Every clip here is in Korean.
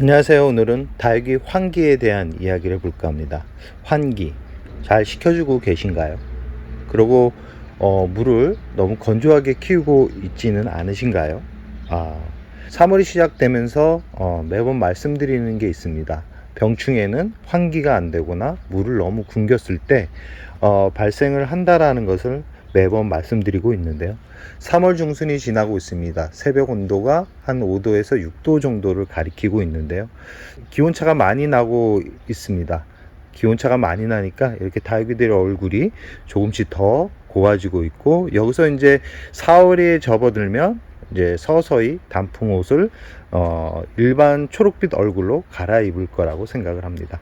안녕하세요. 오늘은 다육이 환기에 대한 이야기를 해볼까 합니다. 환기 잘 시켜주고 계신가요? 그리고 어, 물을 너무 건조하게 키우고 있지는 않으신가요? 아, 3월이 시작되면서 어, 매번 말씀드리는 게 있습니다. 병충해는 환기가 안 되거나 물을 너무 굶겼을 때 어, 발생을 한다라는 것을 매번 말씀드리고 있는데요. 3월 중순이 지나고 있습니다. 새벽 온도가 한 5도에서 6도 정도를 가리키고 있는데요. 기온차가 많이 나고 있습니다. 기온차가 많이 나니까 이렇게 다육이들의 얼굴이 조금씩 더 고와지고 있고 여기서 이제 4월에 접어들면 이제 서서히 단풍 옷을 어, 일반 초록빛 얼굴로 갈아입을 거라고 생각을 합니다.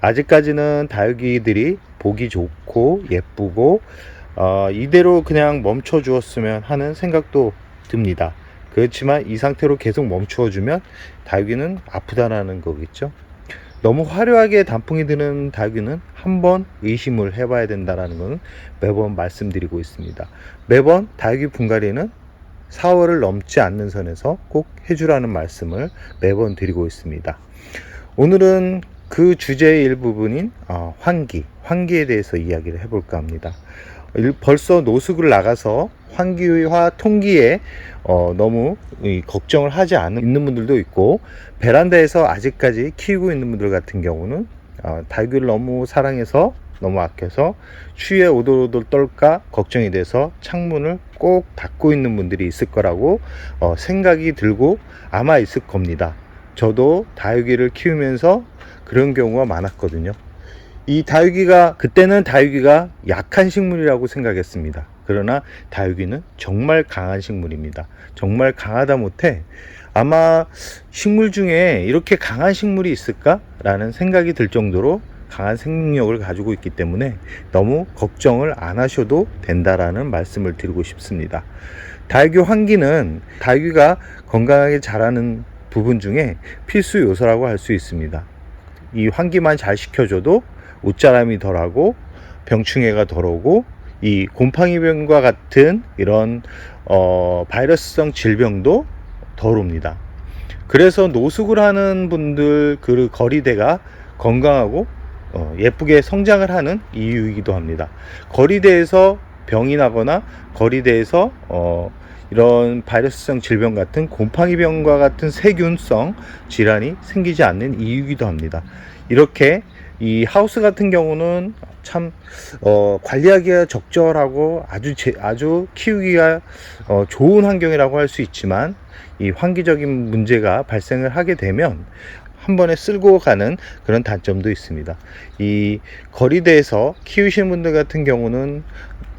아직까지는 다육이들이 보기 좋고 예쁘고 어, 이대로 그냥 멈춰 주었으면 하는 생각도 듭니다. 그렇지만 이 상태로 계속 멈추어 주면 다육이는 아프다라는 거겠죠. 너무 화려하게 단풍이 드는 다육이는 한번 의심을 해봐야 된다라는 것은 매번 말씀드리고 있습니다. 매번 다육이 분갈이는 4월을 넘지 않는 선에서 꼭 해주라는 말씀을 매번 드리고 있습니다. 오늘은 그 주제의 일부분인 어, 환기, 환기에 대해서 이야기를 해볼까 합니다. 일- 벌써 노숙을 나가서 환기와 통기에 어, 너무 이, 걱정을 하지 않는 있는 분들도 있고 베란다에서 아직까지 키우고 있는 분들 같은 경우는 어, 다육이를 너무 사랑해서 너무 아껴서 추위에 오돌오돌 떨까 걱정이 돼서 창문을 꼭 닫고 있는 분들이 있을 거라고 어, 생각이 들고 아마 있을 겁니다. 저도 다육이를 키우면서 그런 경우가 많았거든요. 이 다육이가 그때는 다육이가 약한 식물이라고 생각했습니다. 그러나 다육이는 정말 강한 식물입니다. 정말 강하다 못해 아마 식물 중에 이렇게 강한 식물이 있을까라는 생각이 들 정도로 강한 생명력을 가지고 있기 때문에 너무 걱정을 안 하셔도 된다라는 말씀을 드리고 싶습니다. 다육이 환기는 다육이가 건강하게 자라는 부분 중에 필수 요소라고 할 수 있습니다. 이 환기만 잘 시켜줘도 옷자람이 덜하고 병충해가 덜 오고 이 곰팡이병과 같은 이런 어, 바이러스성 질병도 덜 옵니다. 그래서 노숙을 하는 분들 그 거리대가 건강하고 어, 예쁘게 성장을 하는 이유이기도 합니다. 거리대에서 병이 나거나 거리대에서 어, 이런 바이러스성 질병 같은 곰팡이병과 같은 세균성 질환이 생기지 않는 이유이기도 합니다. 이렇게 이 하우스 같은 경우는 참 어, 관리하기가 적절하고 아주 제, 아주 키우기가 어, 좋은 환경이라고 할 수 있지만 이 환기적인 문제가 발생을 하게 되면 한 번에 쓸고 가는 그런 단점도 있습니다. 이 거리대에서 키우시는 분들 같은 경우는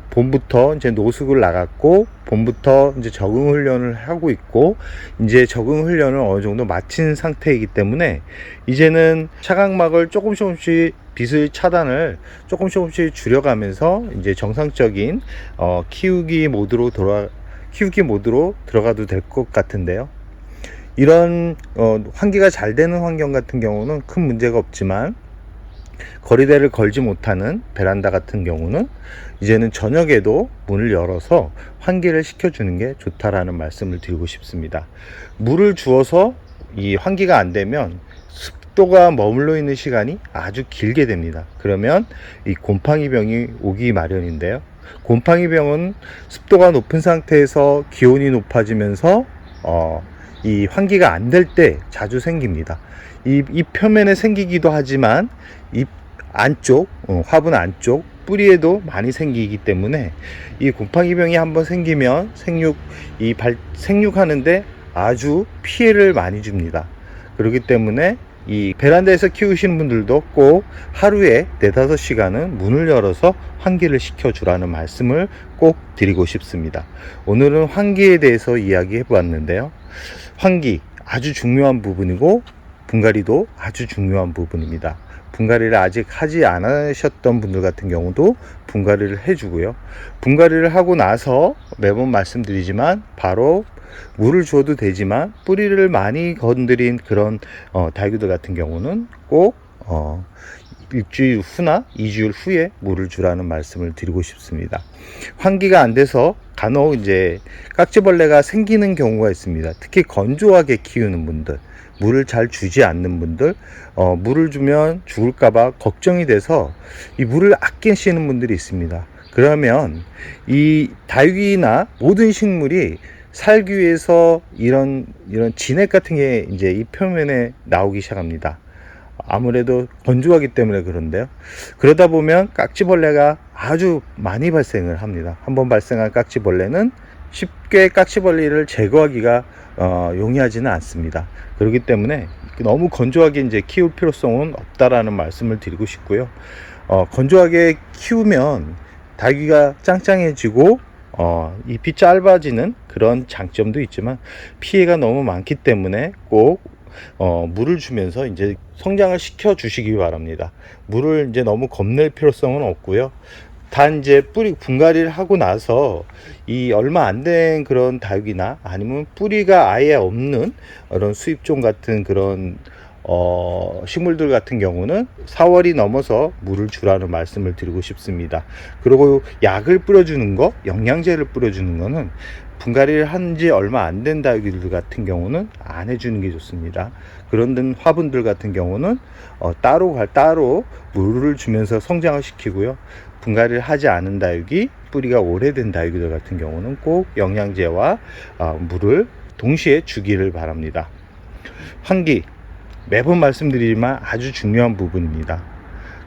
봄부터 이제 노숙을 나갔고 봄부터 이제 적응 훈련을 하고 있고 이제 적응 훈련을 어느 정도 마친 상태이기 때문에 이제는 차각막을 조금씩 조금씩 빛을 차단을 조금씩 조금씩 줄여가면서 이제 정상적인 어, 키우기 모드로 돌아 키우기 모드로 들어가도 될 것 같은데요. 이런 어, 환기가 잘 되는 환경 같은 경우는 큰 문제가 없지만 거리대를 걸지 못하는 베란다 같은 경우는 이제는 저녁에도 문을 열어서 환기를 시켜주는 게 좋다라는 말씀을 드리고 싶습니다. 물을 주어서 이 환기가 안 되면 습도가 머물러 있는 시간이 아주 길게 됩니다. 그러면 이 곰팡이병이 오기 마련인데요. 곰팡이병은 습도가 높은 상태에서 기온이 높아지면서 어, 이 환기가 안 될 때 자주 생깁니다. 이, 이 표면에 생기기도 하지만 이 안쪽 어, 화분 안쪽 뿌리에도 많이 생기기 때문에 이 곰팡이병이 한번 생기면 생육 이 발 생육하는데 아주 피해를 많이 줍니다. 그렇기 때문에 이 베란다에서 키우시는 분들도 꼭 하루에 네다섯 시간은 문을 열어서 환기를 시켜주라는 말씀을 꼭 드리고 싶습니다. 오늘은 환기에 대해서 이야기해 보았는데요. 환기 아주 중요한 부분이고 분갈이도 아주 중요한 부분입니다. 분갈이를 아직 하지 않으셨던 분들 같은 경우도 분갈이를 해주고요. 분갈이를 하고 나서 매번 말씀드리지만 바로 물을 줘도 되지만 뿌리를 많이 건드린 그런 어, 다육이들 같은 경우는 꼭 어, 일주일 후나 2주일 후에 물을 주라는 말씀을 드리고 싶습니다. 환기가 안 돼서 간혹 이제 깍지벌레가 생기는 경우가 있습니다. 특히 건조하게 키우는 분들 물을 잘 주지 않는 분들, 어, 물을 주면 죽을까봐 걱정이 돼서 이 물을 아끼시는 분들이 있습니다. 그러면 이 다육이나 모든 식물이 살기 위해서 이런 이런 진액 같은 게 이제 이 표면에 나오기 시작합니다. 아무래도 건조하기 때문에 그런데요. 그러다 보면 깍지벌레가 아주 많이 발생을 합니다. 한번 발생한 깍지벌레는 쉽게 깍지벌레를 제거하기가 어, 용이하지는 않습니다. 그렇기 때문에 너무 건조하게 이제 키울 필요성은 없다라는 말씀을 드리고 싶고요. 어, 건조하게 키우면 다육이가 짱짱해지고 어, 잎이 짧아지는 그런 장점도 있지만 피해가 너무 많기 때문에 꼭 어, 물을 주면서 이제 성장을 시켜 주시기 바랍니다. 물을 이제 너무 겁낼 필요성은 없고요. 단 이제 뿌리 분갈이를 하고 나서 이 얼마 안 된 그런 다육이나 아니면 뿌리가 아예 없는 이런 수입종 같은 그런 어, 식물들 같은 경우는 4월이 넘어서 물을 주라는 말씀을 드리고 싶습니다. 그리고 약을 뿌려주는 거, 영양제를 뿌려주는 거는 분갈이를 한 지 얼마 안 된 다육이들 같은 경우는 안 해주는 게 좋습니다. 그런 등 화분들 같은 경우는 어, 따로 갈 따로 물을 주면서 성장을 시키고요. 분갈이를 하지 않은 다육이, 뿌리가 오래된 다육이들 같은 경우는 꼭 영양제와 어, 물을 동시에 주기를 바랍니다. 환기 매번 말씀드리지만 아주 중요한 부분입니다.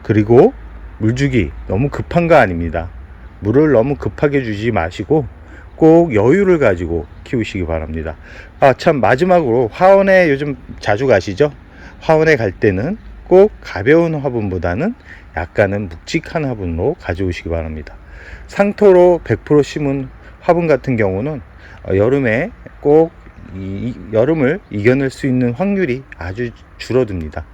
그리고 물주기 너무 급한 거 아닙니다. 물을 너무 급하게 주지 마시고 꼭 여유를 가지고 키우시기 바랍니다. 아, 참, 마지막으로 화원에 요즘 자주 가시죠? 화원에 갈 때는 꼭 가벼운 화분보다는 약간은 묵직한 화분으로 가져오시기 바랍니다. 상토로 100% 심은 화분 같은 경우는 어, 여름에 꼭 이, 이 여름을 이겨낼 수 있는 확률이 아주 줄어듭니다.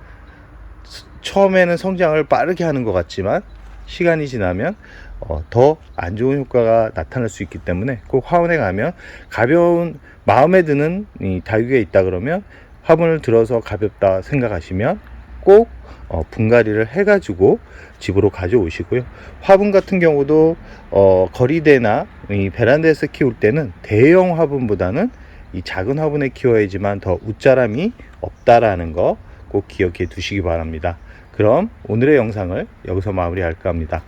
스- 처음에는 성장을 빠르게 하는 것 같지만 시간이 지나면 어, 더 안 좋은 효과가 나타날 수 있기 때문에 꼭 화원에 가면 가벼운 마음에 드는 이 다육이가 있다 그러면 화분을 들어서 가볍다 생각하시면 꼭 어, 분갈이를 해가지고 집으로 가져오시고요. 화분 같은 경우도 어, 거리대나 이 베란다에서 키울 때는 대형 화분보다는 이 작은 화분에 키워야지만 더 웃자람이 없다라는 거 꼭 기억해 두시기 바랍니다. 그럼 오늘의 영상을 여기서 마무리할까 합니다.